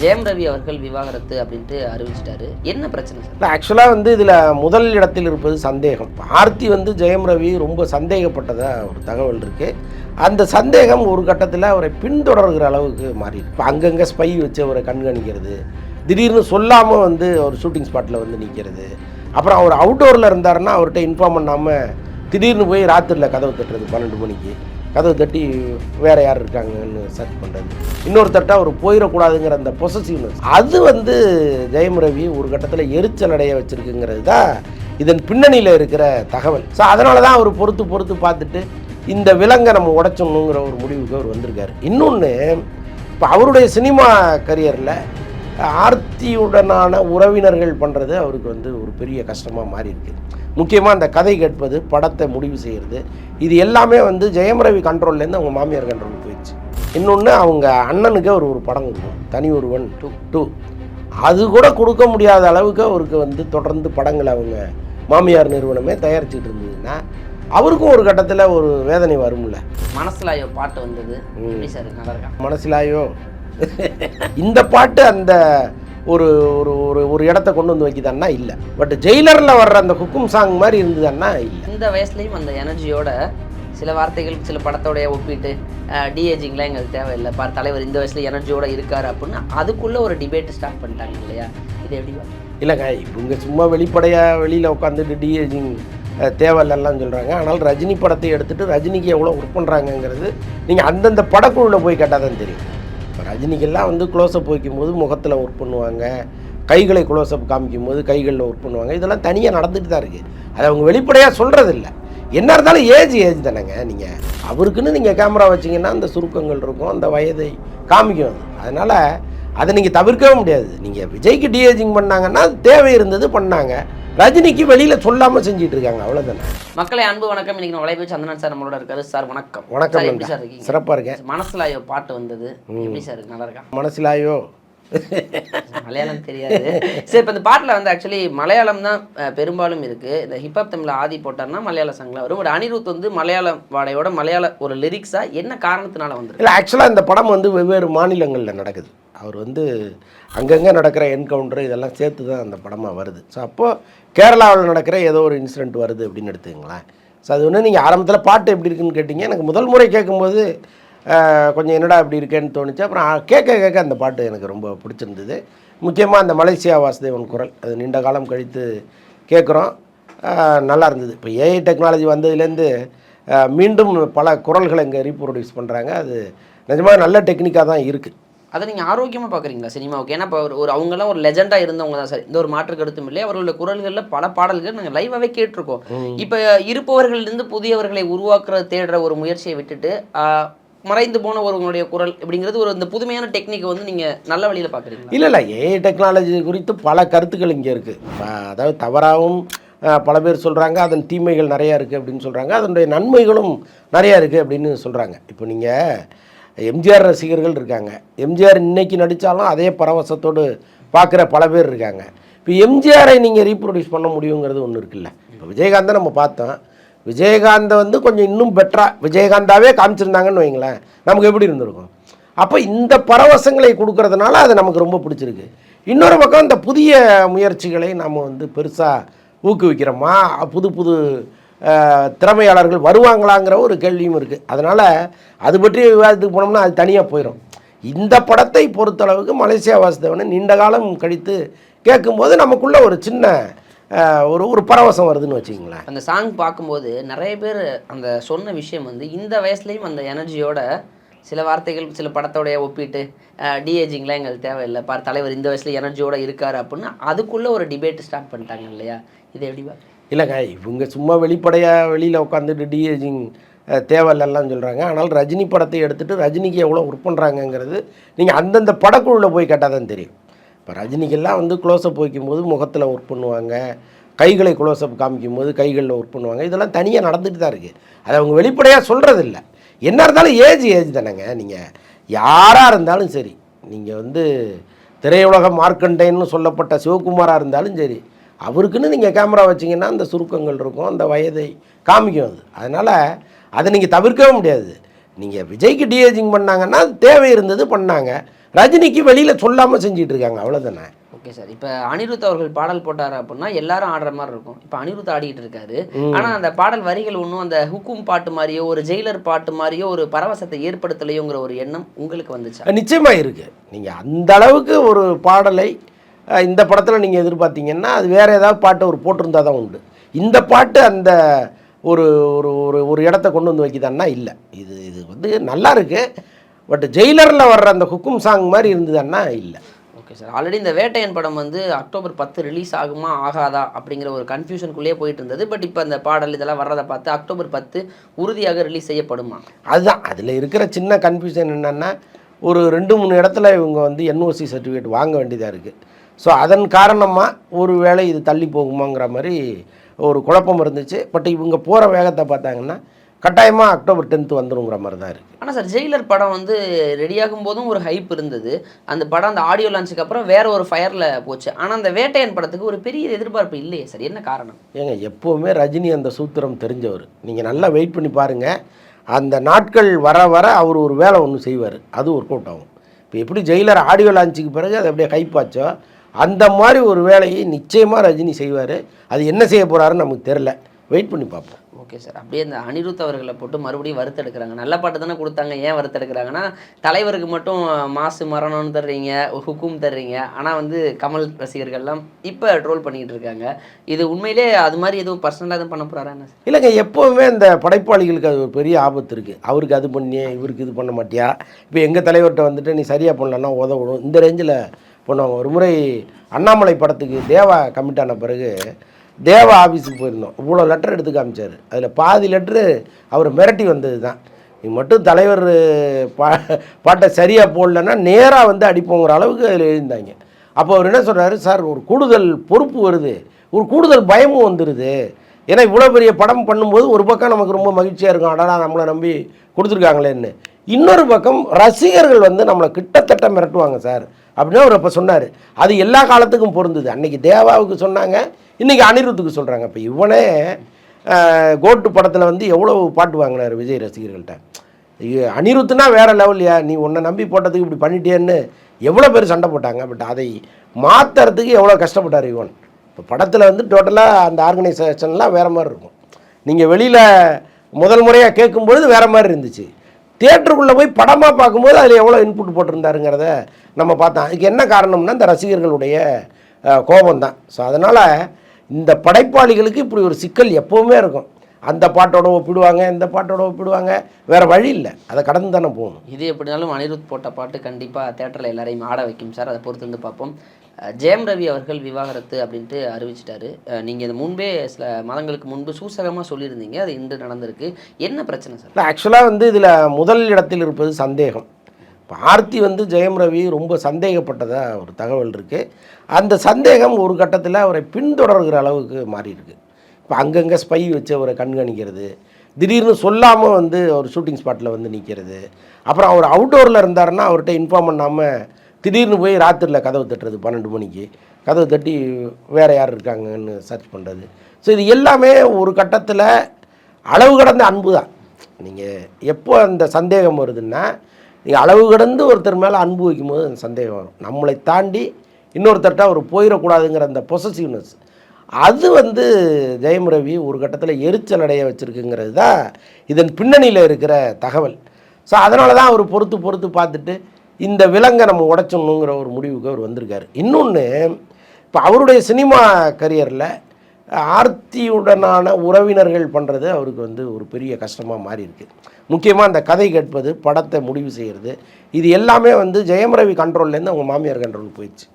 ஜெயம் ரவி அவர்கள் விவாகரத்து அப்படின்ட்டு அறிவிச்சிட்டாரு. என்ன பிரச்சனை சார்? இல்லை ஆக்சுவலாக வந்து இதில் முதல் இடத்தில் இருப்பது சந்தேகம். ஆர்த்தி வந்து ஜெயம் ரவி ரொம்ப சந்தேகப்பட்டதாக ஒரு தகவல் இருக்குது அந்த சந்தேகம் ஒரு கட்டத்தில் அவரை பின்தொடர்கிற அளவுக்கு மாறி இப்போ அங்கங்கே ஸ்பை வச்சு அவரை கண்காணிக்கிறது திடீர்னு சொல்லாமல் வந்து அவர் ஷூட்டிங் ஸ்பாட்டில் வந்து நிற்கிறது அப்புறம் அவர் அவுட்டோரில் இருந்தாருன்னா அவர்கிட்ட இன்ஃபார்ம் பண்ணாமல் திடீர்னு போய் ராத்திரியில் கதவு தட்டுறது பன்னெண்டு மணிக்கு. கதவு தட்டி வேறு யார் இருக்காங்கன்னு சர்ச் பண்ணுறது இன்னொருத்தட்ட அவர் போயிடக்கூடாதுங்கிற அந்த பொசசிவ்னஸ் அது வந்து ஜெயம் ரவி ஒரு கட்டத்தில் எரிச்சல் அடைய வச்சிருக்குங்கிறது தான் இதன் பின்னணியில் இருக்கிற தகவல். ஸோ அதனால தான் அவர் பொறுத்து பொறுத்து பார்த்துட்டு இந்த விலங்கை நம்ம உடைச்சணுங்கிற ஒரு முடிவுக்கு அவர் வந்திருக்காரு. இன்னொன்று இப்போ அவருடைய சினிமா கரியரில் ஆர்த்தியுடனான உறவினர்கள் பண்ணுறது அவருக்கு வந்து ஒரு பெரிய கஷ்டமாக மாறி இருக்குது முக்கியமாக அந்த கதை கேட்பது படத்தை முடிவு செய்கிறது இது எல்லாமே வந்து ஜெயம் ரவி கண்ட்ரோல்லேருந்து அவங்க மாமியார் கண்ட்ரோலுக்கு போயிடுச்சு. இன்னொன்று அவங்க அண்ணனுக்கு அவர் ஒரு படம் கொடுக்கும் தனி ஒருவன் டூ டூ அது கூட கொடுக்க முடியாத அளவுக்கு அவருக்கு வந்து தொடர்ந்து படங்களை அவங்க மாமியார் நிறுவனமே தயாரிச்சுட்டு இருந்ததுன்னா அவருக்கும் ஒரு கட்டத்தில் ஒரு வேதனை வரும்ல. மனசுல ஐயோ பாட்டு வந்தது. மனசிலாயோ. இந்த பாட்டு அந்த ஒரு ஒரு ஒரு ஒரு இடத்த கொண்டு வந்து வைக்குதான்னா இல்லை. பட் ஜெயிலரில் வர்ற அந்த குக்கும் சாங் மாதிரி இருந்ததுன்னா இல்லை. இந்த வயசுலயும் அந்த எனர்ஜியோட சில வார்த்தைகள் சில படத்தோடைய ஒப்பிட்டு டிஏஜிங்லாம் எங்களுக்கு தேவையில்லை. பார் தலைவர் இந்த வயசுல எனர்ஜியோட இருக்காரு அப்படின்னு அதுக்குள்ள ஒரு டிபேட் ஸ்டார்ட் பண்ணிட்டாங்க இல்லையா? இது எப்படி? இல்லைங்க இவங்க சும்மா வெளிப்படையாக வெளியில் உட்காந்துட்டு டிஏஜிங் தேவையில்லாம் சொல்கிறாங்க ஆனால் ரஜினி படத்தை எடுத்துட்டு ரஜினிக்கு எவ்வளோ ஒர்க் பண்ணுறாங்கங்கிறது நீங்கள் அந்தந்த படக்குழுவில் போய் கேட்டால் தான் தெரியும். ரஜினிக்கெல்லாம் வந்து க்ளோஸ்அப் வைக்கும்போது முகத்தில் ஒர்க் பண்ணுவாங்க. கைகளை க்ளோஸ்அப் காமிக்கும் போது கைகளில் ஒர்க் பண்ணுவாங்க. இதெல்லாம் தனியாக நடந்துட்டு தான் இருக்குது அதை அவங்க வெளிப்படையாக சொல்கிறதில்ல என்ன இருந்தாலும் ஏஜ் ஏஜ் தானேங்க. நீங்கள் அவருக்குன்னு நீங்கள் கேமரா வச்சீங்கன்னா அந்த சுருக்கங்கள் இருக்கும் அந்த வயதை காமிக்கும். அது அதனால் அதை நீங்கள் தவிர்க்கவே முடியாது. நீங்கள் விஜய்க்கு டிஏஜிங் பண்ணாங்கன்னா தேவை இருந்தது பண்ணாங்க. ரஜினிக்கு வெளியில் சொல்லாமல் செஞ்சிட்டு இருக்காங்க அவ்வளோதானே மக்களை அன்பு வணக்கம். இன்னைக்கு நம்ம வலைபேச்சு சந்தனன் சார் நம்மளோட இருக்காரு. சார் வணக்கம். வணக்கம் எப்படி. சார் இருக்கீங்க? சிறப்பாக இருக்கேன். மனசுல ஐயோ பாட்டு வந்தது. எப்படி சார்? நல்லா இருக்கா? மனசிலாயோ. மலையாளம் தெரியாது. சரி இப்போ இந்த பாட்டில் வந்து ஆக்சுவலி மலையாளம் தான் பெரும்பாலும் இருக்கு. இந்த ஹிப்ஹாப் தமிழ்ல ஆதி போட்டார்னா மலையாள சாங்ல வரும். ஒரு அனிருத் வந்து மலையாள வாடையோட மலையாள ஒரு லிரிக்ஸா என்ன காரணத்தினால வந்திருக்கு? இல்லை ஆக்சுவலாக இந்த படம் வந்து வெவ்வேறு மாநிலங்களில் நடக்குது. அவர் வந்து அங்கங்கே நடக்கிற என்கவுண்டர் இதெல்லாம் சேர்த்து தான் அந்த படமாக வருது. ஸோ அப்போது கேரளாவில் நடக்கிற ஏதோ ஒரு இன்சிடென்ட் வருது அப்படின்னு எடுத்துக்கங்களேன். ஸோ அது ஒன்று நீங்கள் ஆரம்பத்தில் பாட்டு எப்படி இருக்குன்னு கேட்டிங்க. எனக்கு முதல் முறை கேட்கும்போது கொஞ்சம் என்னடா இப்படி இருக்கேன்னு தோணுச்சு. அப்புறம் கேட்க கேட்க அந்த பாட்டு எனக்கு ரொம்ப பிடிச்சிருந்தது. முக்கியமாக அந்த மலேசியா வாசுதேவன் குரல். அது நீண்ட காலம் கழித்து கேட்குறோம். நல்லா இருந்தது. இப்போ ஏஐ டெக்னாலஜி வந்ததுலேருந்து மீண்டும் பல குரல்களை இங்கே ரீப்ரொடியூஸ் பண்ணுறாங்க அது நிஜமாக நல்ல டெக்னிக்காக தான் இருக்குது அதை நீங்க ஆரோக்கியமா பாக்குறீங்களா? சினிமாவுக்கு? ஏன்னா இப்போ ஒரு அவங்கெல்லாம் ஒரு லெஜெண்டா இருந்தவங்க தான் சார். இந்த ஒரு மாற்று கருத்தும் இல்லை அவர்களுடைய குரல்கள்ல பல பாடல்கள் நாங்க லைவாவே கேட்டிருக்கோம். இப்ப இருப்பவர்களிலிருந்து புதியவர்களை உருவாக்குற தேடுற ஒரு முயற்சியை விட்டுட்டு மறைந்து போன ஒருவங்களுடைய குரல் அப்படிங்கிறது ஒரு இந்த புதுமையான டெக்னிக்கை வந்து நீங்க நல்ல வழியில பாக்குறீங்களா? இல்லை இல்லை. ஏஐ டெக்னாலஜி குறித்து பல கருத்துக்கள் இங்கே இருக்குது அதாவது தவறாகவும் பல பேர் சொல்கிறாங்க அதன் தீமைகள் நிறையா இருக்குது அப்படின்னு சொல்கிறாங்க அதனுடைய நன்மைகளும் நிறையா இருக்குது அப்படின்னு சொல்கிறாங்க இப்போ நீங்கள் எம்ஜிஆர் ரசிகர்கள் இருக்காங்க. எம்ஜிஆர் இன்னைக்கு நடித்தாலும் அதே பரவசத்தோடு பார்க்குற பல பேர் இருக்காங்க. இப்போ எம்ஜிஆரை நீங்கள் ரீப்ரொடியூஸ் பண்ண முடியுங்கிறது ஒன்று இருக்குல்ல. இப்போ விஜயகாந்தை நம்ம பார்த்தோம். விஜயகாந்தை வந்து கொஞ்சம் இன்னும் பெட்டராக விஜயகாந்தாவே காமிச்சிருந்தாங்கன்னு வைங்களேன் நமக்கு எப்படி இருந்திருக்கும்? அப்போ இந்த பரவசங்களை கொடுக்கறதுனால அது நமக்கு ரொம்ப பிடிச்சிருக்கு. இன்னொரு பக்கம் இந்த புதிய முயற்சிகளை நாம் வந்து பெருசாக ஊக்குவிக்கிறோமா? புது புது திறமையாளர்கள் வருவாங்களாங்கிற ஒரு கேள்வியும் இருக்குது அதனால் அது பற்றி விவாதத்துக்கு போனோம்னா அது தனியாக போயிடும் இந்த படத்தை பொறுத்தளவுக்கு மலேசியா வாசுதேவனை நீண்ட காலம் கழித்து கேட்கும்போது நமக்குள்ள ஒரு சின்ன ஒரு ஒரு பரவசம் வருதுன்னு வச்சுக்கிங்களேன். அந்த சாங் பார்க்கும்போது நிறைய பேர் அந்த சொன்ன விஷயம் வந்து இந்த வயசுலேயும் அந்த எனர்ஜியோட சில வார்த்தைகள் சில படத்தோடைய ஒப்பிட்டு டிஏஜிங்லாம் எங்களுக்கு தேவையில்லை. பார் தலைவர் இந்த வயசில் எனர்ஜியோட இருக்கார் அப்படின்னு அதுக்குள்ளே ஒரு டிபேட் ஸ்டார்ட் பண்ணிட்டாங்க இல்லையா? இது எப்படி இல்லைங்க இவங்க சும்மா வெளிப்படையாக வெளியில் உட்காந்துட்டு டிஏஜிங் தேவையில்லாம் சொல்கிறாங்க ஆனால் ரஜினி படத்தை எடுத்துகிட்டு ரஜினிக்கு எவ்வளோ ஒர்க் பண்ணுறாங்கங்கிறது நீங்கள் அந்தந்த படக்குழுவில் போய் கேட்டால் தான் தெரியும். இப்போ ரஜினிக்கெல்லாம் வந்து க்ளோஸ்அப் வைக்கும்போது முகத்தில் ஒர்க் பண்ணுவாங்க. கைகளை க்ளோஸ்அப் காமிக்கும் போது கைகளில் ஒர்க் பண்ணுவாங்க. இதெல்லாம் தனியாக நடந்துட்டு தான் இருக்குது அதை அவங்க வெளிப்படையாக சொல்கிறதில்ல என்ன இருந்தாலும் ஏஜ் ஏஜ் தானேங்க. நீங்கள் யாராக இருந்தாலும் சரி நீங்கள் வந்து திரையுலக மார்க்கண்டைன்னு சொல்லப்பட்ட சிவகுமாராக இருந்தாலும் சரி அவருக்குன்னு நீங்கள் கேமரா வச்சீங்கன்னா அந்த சுருக்கங்கள் இருக்கும் அந்த வயதை காமிக்கும் அது. அதனால் அதை நீங்கள் தவிர்க்கவே முடியாது. நீங்கள் விஜய்க்கு டிஏஜிங் பண்ணாங்கன்னா அது தேவை இருந்தது பண்ணாங்க. ரஜினிக்கு வெளியில் சொல்லாமல் செஞ்சிட்டு இருக்காங்க அவ்வளோதானே ஓகே சார். இப்போ அனிருத் அவர்கள் பாடல் போட்டாரு அப்படின்னா எல்லாரும் ஆடுற மாதிரி இருக்கும். இப்போ அனிருத் ஆடிட்டு இருக்காரு. ஆனா அந்த பாடல் வரிகள் ஒன்றும் அந்த ஹுக்கும் பாட்டு மாதிரியோ ஒரு ஜெயிலர் பாட்டு மாதிரியோ ஒரு பரவசத்தை ஏற்படுத்தலையோங்கிற ஒரு எண்ணம் உங்களுக்கு வந்துச்சா? நிச்சயமாக இருக்குது நீங்கள் அந்த அளவுக்கு ஒரு பாடலை இந்த படத்தில் நீங்கள் எதிர்பார்த்தீங்கன்னா அது வேறு ஏதாவது பாட்டு ஒரு போட்டிருந்தா தான் உண்டு. இந்த பாட்டு அந்த ஒரு ஒரு ஒரு ஒரு இடத்த கொண்டு வந்து வைக்குதான்னா இல்லை. இது இது வந்து நல்லா இருக்கு. பட் ஜெயிலரில் வர்ற அந்த ஹுக்கும் சாங் மாதிரி இருந்ததுன்னா இல்லை. Okay sir. ஆல்ரெடி இந்த வேட்டையன் படம் வந்து அக்டோபர் பத்து ரிலீஸ் ஆகுமா ஆகாதா அப்படிங்கிற ஒரு கன்ஃபியூஷனுக்குள்ளேயே போயிட்டு இருந்தது. பட் இப்போ அந்த பாடல் இதெல்லாம் வர்றதை பார்த்து அக்டோபர் பத்து உறுதியாக ரிலீஸ் செய்யப்படுமா? அதுதான். அதில் இருக்கிற சின்ன கன்ஃபியூஷன் என்னென்னா ஒரு ரெண்டு மூணு இடத்துல இவங்க வந்து என்ஓசி சர்டிஃபிகேட் வாங்க வேண்டியதாக இருக்குது ஸோ அதன் காரணமாக ஒரு வேளை இது தள்ளி போகுமாங்கிற மாதிரி ஒரு குழப்பம் இருந்துச்சு. பட் இவங்க போகிற வேகத்தை பார்த்தாங்கன்னா கட்டாயமாக அக்டோபர் டென்த்து வந்துருங்கிற மாதிரி தான் இருக்குது ஆனால் சார் ஜெயிலர் படம் வந்து ரெடியாகும் போதும் ஒரு ஹைப் இருந்தது. அந்த படம் அந்த ஆடியோ லான்ச்சுக்கு அப்புறம் வேற ஒரு ஃபயரில் போச்சு. ஆனால் அந்த வேட்டையன் படத்துக்கு ஒரு பெரிய எதிர்பார்ப்பு இல்லையே சார் என்ன காரணம்? ஏங்க எப்போவுமே ரஜினி அந்த சூத்திரம் தெரிஞ்சவர். நீங்கள் நல்லா வெயிட் பண்ணி பாருங்கள் அந்த நாட்கள் வர வர அவர் ஒரு வேலை ஒன்று செய்வார். அது ஒர்க் அவுட் ஆகும். இப்போ எப்படி ஜெயிலர் ஆடியோ லான்ச்சுக்கு பிறகு அது அப்படியே கைப்பாச்சோ அந்த மாதிரி ஒரு வேலையை நிச்சயமாக ரஜினி செய்வார். அது என்ன செய்ய போகிறாருன்னு நமக்கு தெரில வெயிட் பண்ணி பார்ப்போம். ஓகே சார் அப்படியே இந்த அனிருத் அவர்களை போட்டு மறுபடியும் வறுத்தெடுக்கிறாங்க. நல்ல பாட்டு தானே கொடுத்தாங்க. ஏன் வறுத்தெடுக்கிறாங்கன்னா தலைவருக்கு மட்டும் மாசு மரணம்னு தர்றீங்க ஹுக்கும் தர்றீங்க. ஆனால் வந்து கமல் ரசிகர்கள்லாம் இப்போ ட்ரோல் பண்ணிக்கிட்டு இருக்காங்க. இது உண்மையிலே அது மாதிரி எதுவும் பர்சனலாக எதுவும் பண்ண போகிறாரா என்ன சார் இல்லைங்க எப்போவுமே இந்த படைப்பாளிகளுக்கு அது ஒரு பெரிய ஆபத்து இருக்குது அவருக்கு அது பண்ணி இவருக்கு இது பண்ண மாட்டியா? இப்போ எங்கள் தலைவர்கிட்ட வந்துட்டு நீ சரியாக பண்ணலன்னா உதவணும். இந்த ரேஞ்சில் பண்ணுவாங்க ஒரு முறை அண்ணாமலை படத்துக்கு தேவா கமிட் ஆன பிறகு தேவா ஆஃபீஸுக்கு போயிருந்தோம். இவ்வளோ லெட்டர் எடுத்து காமிச்சார். அதில் பாதி லெட்ரு அவர் மிரட்டி வந்தது தான். நீ மட்டும் தலைவர் பா பாட்டை சரியாக போடலன்னா நேராக வந்து அடிப்போங்கிற அளவுக்கு அதில் எழுந்தாங்க அப்போ அவர் என்ன சொல்கிறாரு சார் ஒரு கூடுதல் பொறுப்பு வருது. ஒரு கூடுதல் பயமும் வந்துடுது ஏன்னா இவ்வளோ பெரிய படம் பண்ணும்போது ஒரு பக்கம் நமக்கு ரொம்ப மகிழ்ச்சியாக இருக்கும். அடடா நம்மளை நம்பி கொடுத்துருக்காங்களேன்னு. இன்னொரு பக்கம் ரசிகர்கள் வந்து நம்மளை கிட்டத்தட்ட மிரட்டுவாங்க சார். அப்படின்னு அவர் அப்போ சொன்னார். அது எல்லா காலத்துக்கும் பொருந்தது. அன்னைக்கு தேவாவுக்கு சொன்னாங்க இன்றைக்கி அனிருத்துக்கு சொல்கிறாங்க இப்போ இவனே கோட்டு படத்தில் வந்து எவ்வளோ பாட்டு வாங்கினார் விஜய் ரசிகர்கள்ட்ட. அனிருத்துனா வேற லெவல்லையா நீ உன்னை நம்பி போட்டதுக்கு இப்படி பண்ணிட்டேன்னு எவ்வளோ பேர் சண்டை போட்டாங்க. பட் அதை மாற்றுறதுக்கு எவ்வளோ கஷ்டப்பட்டார் இவன். இப்போ படத்தில் வந்து டோட்டலாக அந்த ஆர்கனைசேஷன்லாம் வேறு மாதிரி இருக்கும். நீங்கள் வெளியில் முதல் முறையாக கேட்கும்பொழுது வேறு மாதிரி இருந்துச்சு. தேட்டருக்குள்ளே போய் படமாக பார்க்கும்போது அதில் எவ்வளோ இன்புட் போட்டிருந்தாருங்கிறத நம்ம பார்த்தோம். அதுக்கு என்ன காரணம்னா இந்த ரசிகர்களுடைய கோபம் தான் ஸோ அதனால் இந்த படைப்பாளிகளுக்கு இப்படி ஒரு சிக்கல் எப்போவுமே இருக்கும். அந்த பாட்டோட ஒப்பிடுவாங்க இந்த பாட்டோட ஒப்பிடுவாங்க. வேறு வழி இல்லை. அதை கடந்து தானே போகணும். இது எப்படினாலும் அனிருத் போட்ட பாட்டு கண்டிப்பாக தேட்டரில் எல்லாரையும் ஆட வைக்கும் சார். அதை பொறுத்து வந்து பார்ப்போம். ஜெயம் ரவி அவர்கள் விவாகரத்து அப்படின்ட்டு அறிவிச்சிட்டாரு. நீங்கள் இது முன்பே சில மாதங்களுக்கு முன்பு சூசகமாக சொல்லியிருந்தீங்க. அது இன்று நடந்திருக்கு. என்ன பிரச்சனை சார்? ஆக்சுவலாக வந்து இதில் முதல் இடத்தில் இருப்பது சந்தேகம். பார்த்தி ஆர்த்தி வந்து ஜெயம் ரவி ரொம்ப சந்தேகப்பட்டதாக ஒரு தகவல் இருக்குது அந்த சந்தேகம் ஒரு கட்டத்தில் அவரை பின்தொடர்கிற அளவுக்கு மாறி இருக்கு இப்போ அங்கங்கே ஸ்பை வச்சு அவரை கண்காணிக்கிறது திடீர்னு சொல்லாமல் வந்து அவர் ஷூட்டிங் ஸ்பாட்டில் வந்து நிற்கிறது அப்புறம் அவர் அவுட்டோரில் இருந்தாருன்னா அவர்கிட்ட இன்ஃபார்ம் பண்ணாமல் திடீர்னு போய் ராத்திரியில் கதவு தட்டுறது பன்னெண்டு மணிக்கு. கதவு தட்டி வேறு யார் இருக்காங்கன்னு சர்ச் பண்ணுறது ஸோ இது எல்லாமே ஒரு கட்டத்தில் அளவு கடந்த அன்பு தான். நீங்கள் எப்போ அந்த சந்தேகம் வருதுன்னா நீங்கள் அளவு கடந்து ஒருத்தர் மேலே அன்பு வைக்கும்போது அந்த சந்தேகம் வரும். நம்மளை தாண்டி இன்னொருத்தர்கிட்ட அவர் போயிடக்கூடாதுங்கிற அந்த பொசசிவ்னஸ் அது வந்து ஜெயம் ரவி ஒரு கட்டத்தில் எரிச்சல் அடைய வச்சுருக்குங்கிறது தான் இதன் பின்னணியில் இருக்கிற தகவல். ஸோ அதனால தான் அவர் பொறுத்து பொறுத்து பார்த்துட்டு இந்த விலங்கை நம்ம உடைச்சணுங்கிற ஒரு முடிவுக்கு அவர் வந்திருக்காரு. இன்னொன்று இப்போ அவருடைய சினிமா கரியரில் ஆர்த்தியுடனான உறவினர்கள் பண்ணுறது அவருக்கு வந்து ஒரு பெரிய கஷ்டமாக மாறி இருக்கு முக்கியமாக அந்த கதை கேட்பது படத்தை முடிவு செய்கிறது இது எல்லாமே வந்து ஜெயம் ரவி கண்ட்ரோல்லேருந்து அவங்க மாமியார் கண்ட்ரோல் போயிடுச்சு.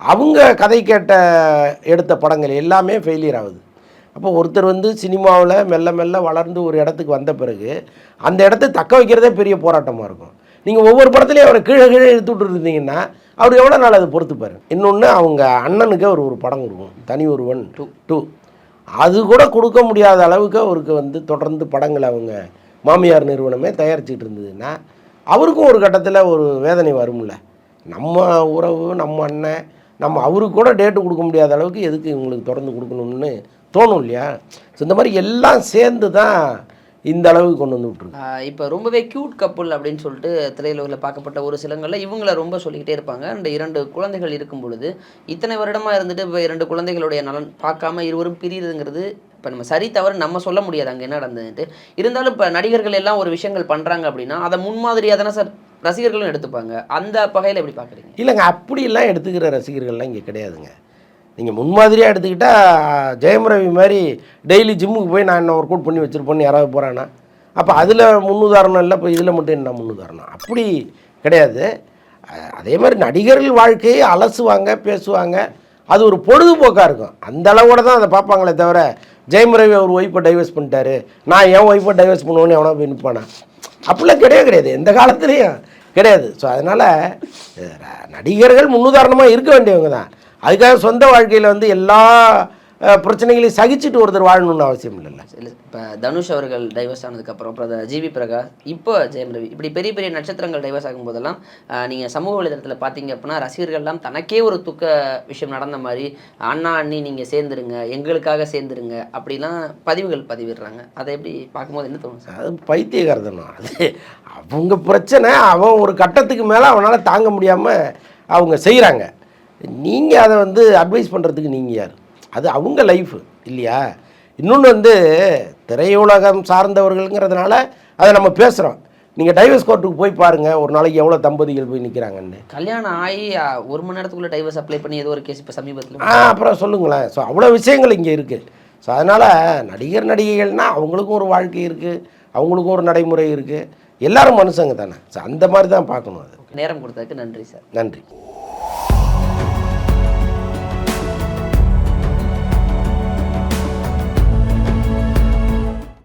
அவங்க கதை கேட்ட எடுத்த படங்கள் எல்லாமே ஃபெயிலியர் ஆகுது. அப்போ ஒருத்தர் வந்து சினிமாவில் மெல்ல மெல்ல வளர்ந்து ஒரு இடத்துக்கு வந்த பிறகு அந்த இடத்த தக்க வைக்கிறதே பெரிய போராட்டமாக இருக்கும். நீங்கள் ஒவ்வொரு படத்துலையும் அவரை கீழே கீழே இழுத்து விட்டு இருந்தீங்கன்னா அவர் எவ்வளோ நாள் அதை பொறுத்துப்பார் இன்னொன்று அவங்க அண்ணனுக்கு அவர் ஒரு படம் கொடுக்கும். தனி ஒருவன். டூ. டூ. அது கூட கொடுக்க முடியாத அளவுக்கு அவருக்கு வந்து தொடர்ந்து படங்களை அவங்க மாமியார் நிறுவனமே தயாரிச்சுட்டு இருந்ததுன்னா அவருக்கும் ஒரு கட்டத்தில் ஒரு வேதனை வரும்ல. நம்ம உறவு நம்ம அண்ணன் நம்ம அவருக்கு கூட டேட்டு கொடுக்க முடியாத அளவுக்கு எதுக்கு இவங்களுக்கு தொடர்ந்து கொடுக்கணும்னு தோணும் இல்லையா? ஸோ இந்த மாதிரி எல்லாம் சேர்ந்து தான் இந்த அளவுக்கு கொண்டு வந்து விட்டுருக்கு. இப்போ ரொம்பவே கியூட் கப்புள் அப்படின்னு சொல்லிட்டு திரையுலகில் பார்க்கப்பட்ட ஒரு சிலங்களில் இவங்கள ரொம்ப சொல்லிக்கிட்டே இருப்பாங்க. அந்த இரண்டு குழந்தைகள் இருக்கும் பொழுது இத்தனை வருடமா இருந்துட்டு இப்போ இரண்டு குழந்தைகளுடைய நலன் பார்க்காம இருவரும் பிரியுதுங்கிறது இப்போ நம்ம சரி தவறு நம்ம சொல்ல முடியாது. அங்கே என்ன நடந்ததுன்ட்டு இருந்தாலும் இப்போ நடிகர்கள் எல்லாம் ஒரு விஷயங்கள் பண்ணுறாங்க அப்படின்னா அதை முன்மாதிரியாக தானே சார் ரசிகர்களும் எடுத்துப்பாங்க. அந்த பகையில் எப்படி பார்க்குறீங்க இல்லைங்க அப்படிலாம் எடுத்துக்கிற ரசிகர்கள்லாம் இங்கே கிடையாதுங்க. நீங்கள் முன்மாதிரியாக எடுத்துக்கிட்டால் ஜெயம் ரவி மாதிரி டெய்லி ஜிம்முக்கு போய் நான் என்ன ஒர்க் அவுட் பண்ணி வச்சுருப்பேன்னு யாராவது போகிறானா அப்போ அதில் முன்னுதாரணம் இல்லை இப்போ இதில் மட்டும் என்ன முன்னுதாரணம்? அப்படி கிடையாது. அதே மாதிரி நடிகர்கள் வாழ்க்கையை அலசுவாங்க பேசுவாங்க. அது ஒரு பொழுதுபோக்காக இருக்கும். அந்த அளவோட தான் அதை பார்ப்பாங்களே தவிர ஜெயம் ரவி அவர் ஒய்ஃபை டைவர்ஸ் பண்ணிட்டாரு. நான் என் ஒய்ஃபை டைவர்ஸ் பண்ணுவோன்னு எவனோ போய் நிற்பானா அப்படிலாம் கிடையவே கிடையாது. எந்த காலத்துலேயும் கிடையாது. ஸோ அதனால் நடிகர்கள் முன்னுதாரணமாக இருக்க வேண்டியவங்க தான். அதுக்காக சொந்த வாழ்க்கையில் வந்து எல்லா பிரச்சனைகளையும் சகிச்சுட்டு ஒருத்தர் வாழணும்னு அவசியம் இல்லைல்ல? இல்லை இப்போ தனுஷ் அவர்கள் டைவர்ஸ் ஆனதுக்கப்புறம் அப்புறம் ஜிவி பிரகாஷ் இப்போ ஜெயம் ரவி இப்படி பெரிய பெரிய நட்சத்திரங்கள் டைவர்ஸ் ஆகும்போதெல்லாம் நீங்கள் சமூக வலைதளத்தில் பார்த்தீங்க அப்படின்னா ரசிகர்கள்லாம் தனக்கே ஒரு துக்க விஷயம் நடந்த மாதிரி அண்ணா அண்ணி நீங்கள் சேர்ந்துருங்க எங்களுக்காக சேர்ந்துருங்க அப்படிலாம் பதிவுகள் பதிவிடுறாங்க. அதை எப்படி பார்க்கும்போது என்ன தோணும் சார் அது பைத்தியகாரதனம் அது அவங்க பிரச்சனை அவன் ஒரு கட்டத்துக்கு மேலே அவனால் தாங்க முடியாமல் அவங்க செய்கிறாங்க நீங்கள் அதை வந்து அட்வைஸ் பண்ணுறதுக்கு நீங்கள் யார்? அது அவங்க லைஃபு இல்லையா? இன்னொன்று வந்து திரையுலகம் சார்ந்தவர்கள்ங்கிறதுனால அதை நம்ம பேசுகிறோம் நீங்கள் டைவர்ஸ் கோர்ட்டுக்கு போய் பாருங்கள் ஒரு நாளைக்கு எவ்வளோ தம்பதிகள் போய் நிற்கிறாங்கன்னு கல்யாணம் ஆகி ஒரு மணி நேரத்துக்குள்ள டைவர்ஸ் அப்ளை பண்ணி ஏதோ ஒரு கேஸ் இப்போ சமீபத்தில். ஆ அப்புறம் சொல்லுங்களேன். ஸோ அவ்வளோ விஷயங்கள் இங்கே இருக்குது ஸோ அதனால் நடிகர் நடிகைகள்னால் அவங்களுக்கும் ஒரு வாழ்க்கை இருக்குது அவங்களுக்கும் ஒரு நடைமுறை இருக்குது எல்லாரும் மனுஷங்க தானே. ஸோ அந்த மாதிரி தான் பார்க்கணும் அது. நேரம் கொடுத்ததுக்கு நன்றி சார். நன்றி.